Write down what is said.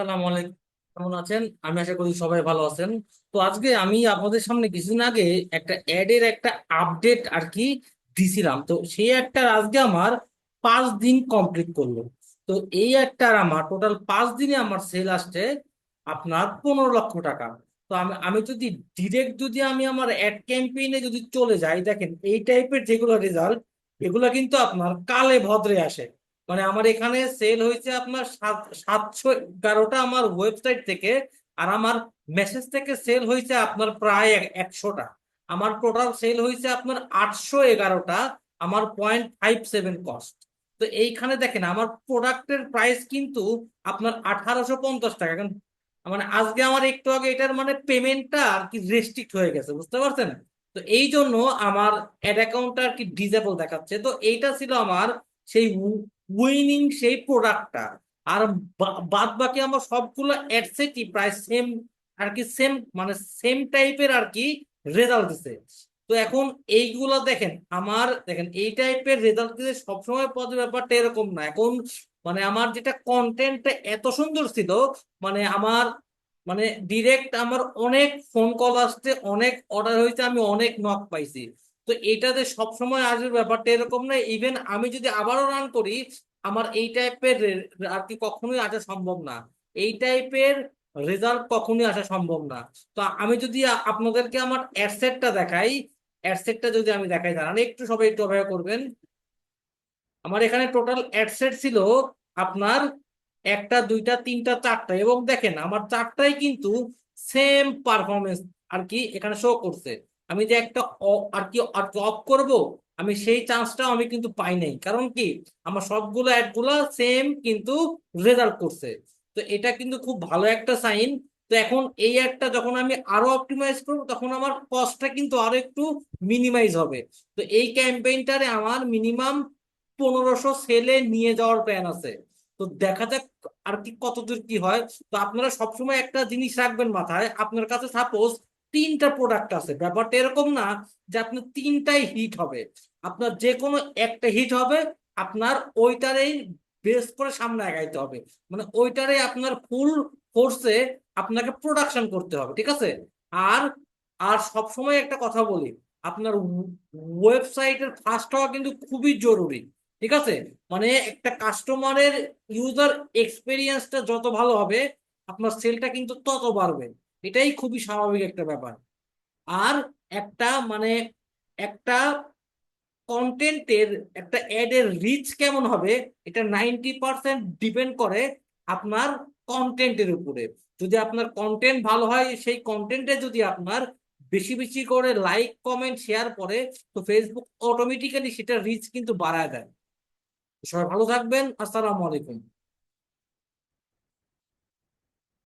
আসসালামু আলাইকুম। কেমন আছেন? আমি আশা করি সবাই ভালো আছেন। তো আজকে আমি আপনাদের সামনে কিছুদিন আগে একটা অ্যাডের একটা আপডেট আর কি দিছিলাম। তো সেই একটা আজকে আমার পাঁচ দিন কমপ্লিট করল। তো এই একটার আমার টোটাল পাঁচ দিনে আমার সেল আসছে আপনার পনেরো লক্ষ টাকা। তো আমি আমি যদি ডিরেক্ট যদি আমি আমার অ্যাড ক্যাম্পেইনে যদি চলে যাই, দেখেন এই টাইপের যেগুলো রেজাল্ট এগুলো কিন্তু আপনার কালে ভদ্রে আসে। মানে আমার এখানে সেল হয়েছে আপনার সাত, সাতশো এগারোটা আমার ওয়েবসাইট থেকে আর আমার মেসেজ থেকে সেল হয়েছে আপনার প্রায় এক- একশোটা। আমার টোটাল সেল হয়েছে আপনার আটশো এগারোটা, আমার পয়েন্ট ফাইভ সেভেন কস্ট তো এইখানে দেখেন, আমার প্রোডাক্টের প্রাইস কিন্তু আপনার আঠারোশো পঞ্চাশ টাকা। এখন মানে আজকে আমার একটু আগে এটার মানে পেমেন্টটা আর কি রেস্ট্রিক্ট হয়ে গেছে, বুঝতে পারছেন? তো এই জন্য আমার অ্যাড অ্যাকাউন্টটা আর কি ডিজেবল দেখাচ্ছে। তো এইটা ছিল আমার সেই উইনিং সেই প্রোডাক্টটা আর বাদ বাকি আমার সবগুলো অ্যাডসেটই প্রায় সেম আর কি সেম মানে সেম টাইপের আর কি রেজাল্ট দিছে। তো এখন এইগুলা দেখেন, আমার দেখেন এই টাইপের রেজাল্ট দিতে সবসময় পদের ব্যাপারটা এরকম না। এখন মানে আমার যেটা কন্টেন্টটা এত সুন্দর ছিল মানে আমার মানে ডিরেক্ট আমার অনেক ফোন কল আসছে, অনেক অর্ডার হয়েছে, আমি অনেক নক পাইছি। তো এটাতে সবসময় আসবে ব্যাপারটা এরকম না ইভেন আমি যদি আবারও রান করি, আমার এই টাইপের আর কি কখনোই আসা সম্ভব না। এই টাইপের রেজাল্ট কখনোই আসা সম্ভব না। তো আমি যদি আপনাদেরকে আমার অ্যাডসেটটা দেখাই অ্যাডসেটটা যদি আমি দেখাই, দাঁড়ান, একটু সবাই একটু অপেক্ষা করবেন। আমার এখানে টোটাল অ্যাডসেট ছিল আপনার একটা, দুইটা, তিনটা, চারটা, এবং দেখেন, আমার চারটাই কিন্তু সেম পারফরমেন্স আর কি এখানে শো করছে। আমি যে একটা আর কি অফ করব, আমি সেই চান্সটাও আমি কিন্তু পাই নাই। কারণ কি? আমার সবগুলো অ্যাডগুলা সেম কিন্তু রেজাল্ট করছে। তো এটা কিন্তু খুব ভালো একটা সাইন তো এখন এই অ্যাডটা যখন আমি আরও অপটিমাইজ করব, তখন আমার কস্টটা কিন্তু আরও একটু মিনিমাইজ হবে। তো এই ক্যাম্পেইনটারে আমার মিনিমাম পনেরোশো সেলে নিয়ে যাওয়ার প্ল্যান আছে। তো দেখা যাক আর কি কতদূর কি হয়। তো আপনারা সবসময় একটা জিনিস রাখবেন মাথায়। আপনার কাছে সাপোজ তিনটা প্রোডাক্ট আছে। ব্যাপারটা এরকম না যে আপনার তিনটাই হিট হবে। আপনার যে কোনো একটা হিট হবে, আপনার ওইটারেই বেস করে সামনে আগাইতে হবে। মানে ওইটারে আপনার ফুল ফোর্সে আপনাকে প্রোডাকশন করতে হবে, ঠিক আছে? আর আর সবসময় একটা কথা বলি, আপনার ওয়েবসাইটের ফার্স্ট হওয়া কিন্তু খুবই জরুরি, ঠিক আছে? মানে একটা কাস্টমারের ইউজার এক্সপিরিয়েন্সটা যত ভালো হবে, আপনার সেলটা কিন্তু তত বাড়বে। এটাই খুবই স্বাভাবিক একটা ব্যাপার। আর একটা মানে একটা কন্টেন্টের একটা অ্যাডের রিচ কেমন হবে, এটা নাইনটি পার্সেন্ট ডিপেন্ড করে আপনার কন্টেন্টের উপরে। যদি আপনার কন্টেন্ট ভালো হয়, সেই কন্টেন্টে যদি আপনার বেশি বেশি করে লাইক কমেন্ট শেয়ার করে, তো ফেসবুক অটোমেটিক্যালি সেটা রিচ কিন্তু বাড়ায় দেয়। সবাই ভালো থাকবেন। আসসালামু আলাইকুম।